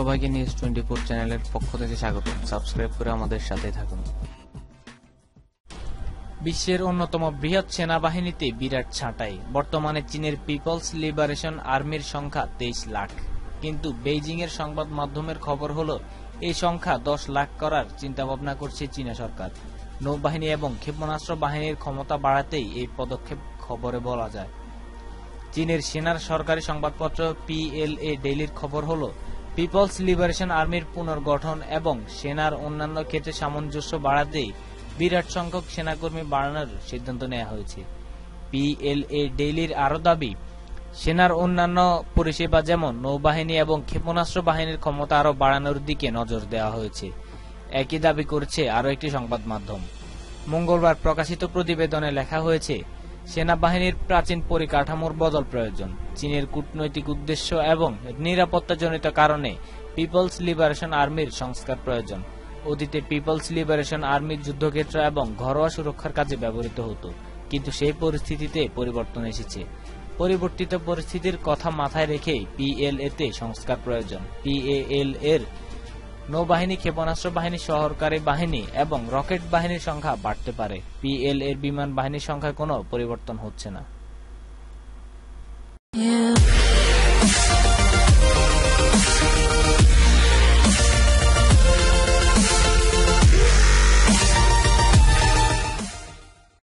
সবাইকে news twenty four চ্যানেলের পক্ষ থেকে স্বাগত। সাবস্ক্রাইব করে আমাদের সাথে থাকুন। বিশ্বের অন্যতম বৃহৎ সেনাবাহিনীতে বিরাট ছাঁটাই। বর্তমানে চীনের পিপলস লিবারেশন আর্মির সংখ্যা তেইশ লাখ। কিন্তু বেইজিং এর সংবাদ মাধ্যমের খবর হলো, এই সংখ্যা দশ লাখ করার চিন্তাভাবনা করছে চীনা সরকার। নৌবাহিনী এবং ক্ষেপণাস্ত্র বাহিনীর ক্ষমতা বাড়াতেই এই পদক্ষেপ খবরে বলা যায়। চীনের সেনার সরকারি সংবাদপত্র পিএলএ ডেইলির খবর হলো পিপলস লিবারেশন আর্মির পুনর্গঠন এবং সেনার অন্যান্য ক্ষেত্রে সামঞ্জস্য বাড়াতেই বিরাট সংখ্যক সেনাকর্মী বাড়ানোর সিদ্ধান্ত নেওয়া হয়েছে। পিএলএ ডেইলির আরও দাবি, সেনার অন্যান্য পরিষেবা যেমন নৌবাহিনী এবং ক্ষেপণাস্ত্র বাহিনীর ক্ষমতা আরও বাড়ানোর দিকে নজর দেওয়া হয়েছে। একই দাবি করছে আরও একটি সংবাদ মাধ্যম। মঙ্গলবার প্রকাশিত প্রতিবেদনে লেখা হয়েছে সেনাবাহিনীর প্রাচীন পরিকাঠামোর বদল প্রয়োজন। চীনের কূটনৈতিক উদ্দেশ্য এবং নিরাপত্তাজনিত কারণে পিপলস লিবারেশন আর্মির সংস্কার প্রয়োজন। অতীতে পিপলস লিবারেশন আর্মির যুদ্ধক্ষেত্র এবং ঘরোয়া সুরক্ষার কাজে ব্যবহৃত হতো, কিন্তু সেই পরিস্থিতিতে পরিবর্তন এসেছে। পরিবর্তিত পরিস্থিতির কথা মাথায় রেখে পিএলএ তে সংস্কার প্রয়োজন। পিএএল এর নৌবাহিনী, ক্ষেপণাস্ত্র বাহিনী, সহকারী বাহিনী এবং রকেট বাহিনীর সংখ্যা বাড়তে পারে। পিএল এর বিমান বাহিনীর সংখ্যায় কোনো পরিবর্তন হচ্ছে না।